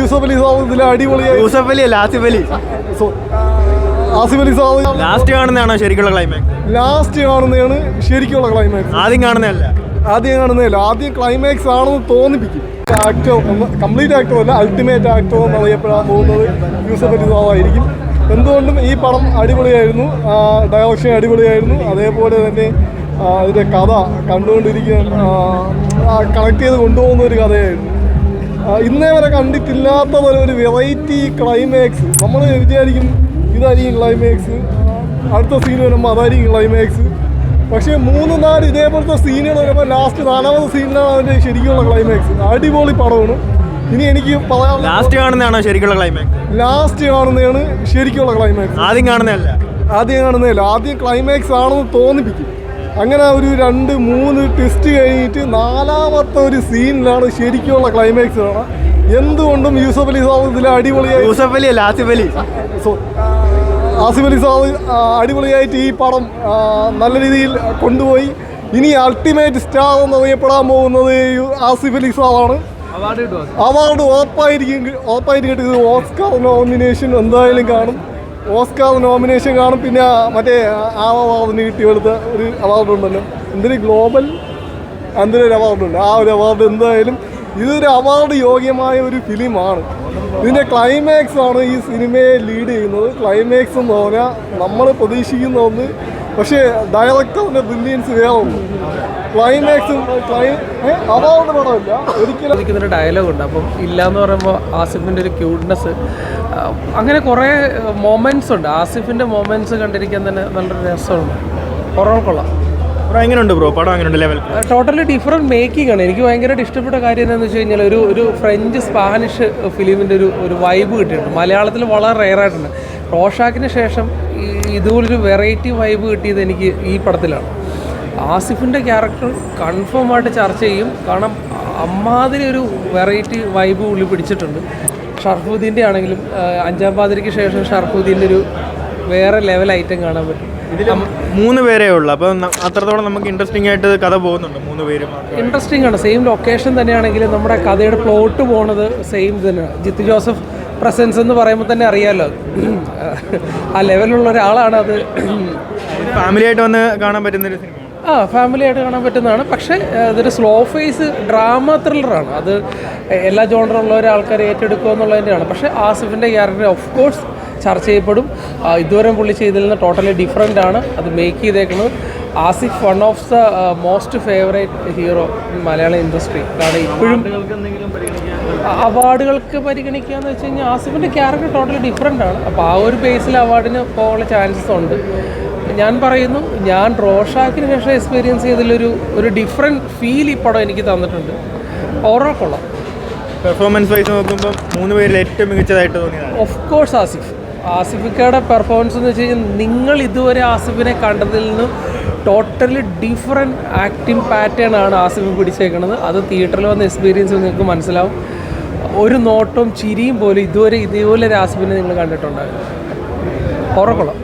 യൂസഫ് അലി സാബ് ഇതിൽ അടിപൊളിയായി. യൂസഫ് അലി അല്ല ആസിഫ് അലി. ആസിഫ് അലി സാബ് ലാസ്റ്റ് കാണുന്നതാണോ ശരിക്കുള്ള ക്ലൈമാക്സ് ലാസ്റ്റ് കാണുന്നതാണ് ശരിക്കുള്ള ക്ലൈമാക്സ് ആദ്യം കാണുന്നതല്ല. ആദ്യം കാണുന്നതല്ല. ആദ്യം ക്ലൈമാക്സ് ആണെന്ന് തോന്നിപ്പിക്കും. ആക്ടോ കംപ്ലീറ്റ് ആക്ടോ അല്ല അൾട്ടിമേറ്റ് ആക്ടോ എന്ന് അറിയപ്പെടാൻ പോകുന്നത് യൂസഫ് അലി സാബായിരിക്കും എന്തുകൊണ്ടും ഈ പടം അടിപൊളിയായിരുന്നു. ഡയറക്ഷൻ അടിപൊളിയായിരുന്നു. അതേപോലെ തന്നെ ഇതിന്റെ കഥ കണ്ടുകൊണ്ടിരിക്കുന്ന കണക്ട് ചെയ്ത് കൊണ്ടുപോകുന്ന ഒരു കഥയായിരുന്നു. ഇന്നേ വരെ കണ്ടിട്ടില്ലാത്ത പോലെ ഒരു വെറൈറ്റി ക്ലൈമാക്സ് നമ്മൾ വിചാരിക്കും ഇതായിരിക്കും ക്ലൈമാക്സ് അടുത്ത സീൻ വരുമ്പോൾ അതായിരിക്കും ക്ലൈമാക്സ് പക്ഷേ മൂന്ന് നാല് ഇതേപോലത്തെ സീനുകൾ വരുമ്പോൾ ലാസ്റ്റ് നാലാമത്തെ സീനിലാണ് അതിന്റെ ശരിക്കുള്ള ക്ലൈമാക്സ് അടിപൊളി പടമാണ്. ഇനി എനിക്ക് പറയാം ലാസ്റ്റ് കാണുന്നതാണോ ശരിക്കുള്ള ക്ലൈമാക്സ് ലാസ്റ്റ് കാണുന്നതാണ് ശരിക്കുള്ള ക്ലൈമാക്സ് ആദ്യം കാണുന്നതല്ല. ആദ്യം കാണുന്നതല്ല. ആദ്യം ക്ലൈമാക്സ് ആണെന്ന് തോന്നിപ്പിക്കും. അങ്ങനെ ഒരു രണ്ട് മൂന്ന് ട്വിസ്റ്റ് കഴിഞ്ഞിട്ട് നാലാമത്തെ ഒരു സീനിലാണ് ശരിക്കുള്ള ക്ലൈമാക്സ് കാണാം എന്തുകൊണ്ടും യൂസഫ് അലി സാദ് ഇതിൽ അടിപൊളിയായി യൂസഫ് അലി അല്ല ആസിഫ് അലി. സോ- ആസിഫ് അലി സാദ് അടിപൊളിയായിട്ട് ഈ പടം നല്ല രീതിയിൽ കൊണ്ടുപോയി. ഇനി അൾട്ടിമേറ്റ് സ്റ്റാർ എന്ന് അറിയപ്പെടാൻ പോകുന്നത് ആസിഫ് അലി സാദാണ്. അവാർഡ് ഉറപ്പായിരിക്കും ഉറപ്പായിരിക്കും ഓസ്കാർ നോമിനേഷൻ എന്തായാലും കാണും. ഓസ്കാർ നോമിനേഷൻ കാണും. പിന്നെ മറ്റേ ആ അവാർഡിന് കിട്ടിയെടുത്ത ഒരു അവാർഡ് ഉണ്ടല്ലോ. എന്തിന് ഗ്ലോബൽ എന്തിനൊരു അവാർഡുണ്ട് ആ ഒരു അവാർഡ് എന്തായാലും ഇതൊരു അവാർഡ് യോഗ്യമായ ഒരു ഫിലിമാണ്. ഇതിന്റെ ക്ലൈമാക്സ് ആണ് ഈ സിനിമയെ ലീഡ് ചെയ്യുന്നത്. ക്ലൈമാക്സ് എന്ന് പറഞ്ഞാൽ നമ്മൾ പ്രതീക്ഷിക്കുന്ന ഒന്ന് പക്ഷേ ഡയറക്ടറിന്റെ ബ്രില്യൻസ് വേറെ ഒന്ന് ക്ലൈമാക്സും ക്ലൈ അവാർഡ് പടമില്ല. ഒരിക്കലും. ഡയലോഗ് ഉണ്ട്. അപ്പം ഇല്ല എന്ന് പറയുമ്പോൾ ആസിഫിന്റെ ഒരു ക്യൂട്ട്നെസ് അങ്ങനെ കുറേ മൊമെന്റ്സ് ഉണ്ട്. ആസിഫിന്റെ മൊമെന്റ്സ് കണ്ടിരിക്കാൻ തന്നെ നല്ലൊരു രസമുണ്ട്. കുറവ് കൊള്ളാം. ബ്രോ എങ്ങനെയുണ്ട് ബ്രോ? പടം എങ്ങനെയുണ്ട് ലെവൽ ടോട്ടലി ഡിഫറെന്റ് മേക്കിംഗ് ആണ്. എനിക്ക് ഭയങ്കരമായിട്ട് ഇഷ്ടപ്പെട്ട കാര്യം എന്താണെന്ന് വെച്ച് കഴിഞ്ഞാൽ ഒരു ഒരു ഫ്രഞ്ച് സ്പാനിഷ് ഫിലിമിന്റെ ഒരു ഒരു വൈബ് കിട്ടിയിട്ടുണ്ട്. മലയാളത്തിൽ വളരെ റെയറായിട്ടുണ്ട് റോഷാക്കിന് ശേഷം ഇതുപോലൊരു വെറൈറ്റി വൈബ് കിട്ടിയത് എനിക്ക് ഈ പടത്തിലാണ്. ആസിഫിന്റെ ക്യാരക്ടർ കൺഫേം ആയിട്ട് ചർച്ച ചെയ്യും. കാരണം അമ്മാതിരി ഒരു വെറൈറ്റി വൈബ് ഉള്ളി പിടിച്ചിട്ടുണ്ട്. ഷർഫുദ്ദീന്റെ ആണെങ്കിലും അഞ്ചാം പാതിരിക്ക് ശേഷം ഷർഫുദ്ദീന്റെ ഒരു വേറെ ലെവൽ ഐറ്റം കാണാൻ പറ്റും. മൂന്ന് പേരേ ഉള്ളൂ. അപ്പം അത്രത്തോളം നമുക്ക് ഇൻട്രസ്റ്റിംഗ് ആയിട്ട് കഥ പോകുന്നുണ്ട് മൂന്ന് പേരും ഇൻട്രസ്റ്റിംഗ് ആണ്. സെയിം ലൊക്കേഷൻ തന്നെയാണെങ്കിലും നമ്മുടെ കഥയുടെ പ്ലോട്ട് പോണത് സെയിം തന്നെയാണ് ജിത്തു ജോസഫ് പ്രസൻസ് എന്ന് പറയുമ്പോൾ തന്നെ അറിയാമല്ലോ ആ ലെവലിലുള്ള ഒരാളാണ് അത്. ഫാമിലി ആയിട്ട് വന്ന് കാണാൻ പറ്റുന്ന ആ ഫാമിലി ആയിട്ട് കാണാൻ പറ്റുന്നതാണ്. പക്ഷേ അതൊരു സ്ലോ ഫേസ് ഡ്രാമ ത്രില്ലറാണ് അത് എല്ലാ ജോണറുള്ള ആൾക്കാർ ഏറ്റെടുക്കുക എന്നുള്ളതിന്റെയാണ്. പക്ഷേ ആസിഫിന്റെ ക്യാരക്ടർ ഓഫ് കോഴ്സ് ചർച്ച ചെയ്യപ്പെടും. ഇതുവരെ പുള്ളി ചെയ്തതിൽ നിന്ന് ടോട്ടലി ഡിഫറെന്റ് ആണ്. അത് മേക്ക് ചെയ്തേക്കുന്നത്. Asif one of the most favourite hero in Malayala industry കാരണം ഇപ്പോഴും അവാർഡുകൾക്ക് പരിഗണിക്കുക എന്ന് വെച്ച് കഴിഞ്ഞാൽ ആസിഫിന്റെ ക്യാരക്ടർ ടോട്ടലി ഡിഫറെന്റ് ആണ്. അപ്പോൾ ആ ഒരു ബേസിൽ അവാർഡിന് പോകാനുള്ള ചാൻസസ് ഉണ്ട്. ഞാൻ പറയുന്നു ഞാൻ റോഷാക്കിന് ശേഷം എക്സ്പീരിയൻസ് ചെയ്തതിലൊരു ഒരു ഡിഫറെന്റ് ഫീൽ ഈ പടം എനിക്ക് തന്നിട്ടുണ്ട്. ഓവറോൾ കൊള്ളാം പെർഫോമൻസ് വൈസ് നോക്കുമ്പോൾ മൂന്ന് പേരിൽ ഏറ്റവും മികച്ചതായിട്ട് തോന്നിയത് ഓഫ് കോഴ്സ് ആസിഫ്. ആസിഫിക്കയുടെ പെർഫോമൻസ് എന്ന് വെച്ച് കഴിഞ്ഞാൽ നിങ്ങൾ ഇതുവരെ ആസിഫിനെ കണ്ടതിൽ നിന്ന് ടോട്ടലി ഡിഫറെന്റ് ആക്ടിങ് പാറ്റേൺ ആണ് ആസിഫ് പിടിച്ചേക്കുന്നത് അത് തിയേറ്ററിൽ വന്ന എക്സ്പീരിയൻസ് നിങ്ങൾക്ക് മനസ്സിലാവും. ഒരു നോട്ടവും ചിരിയും പോലും ഇതുവരെ ഇതേപോലെ ഒരു ആസിഫിനെ നിങ്ങൾ കണ്ടിട്ടുണ്ടാവില്ല. ഉറക്കൊള്ളാം.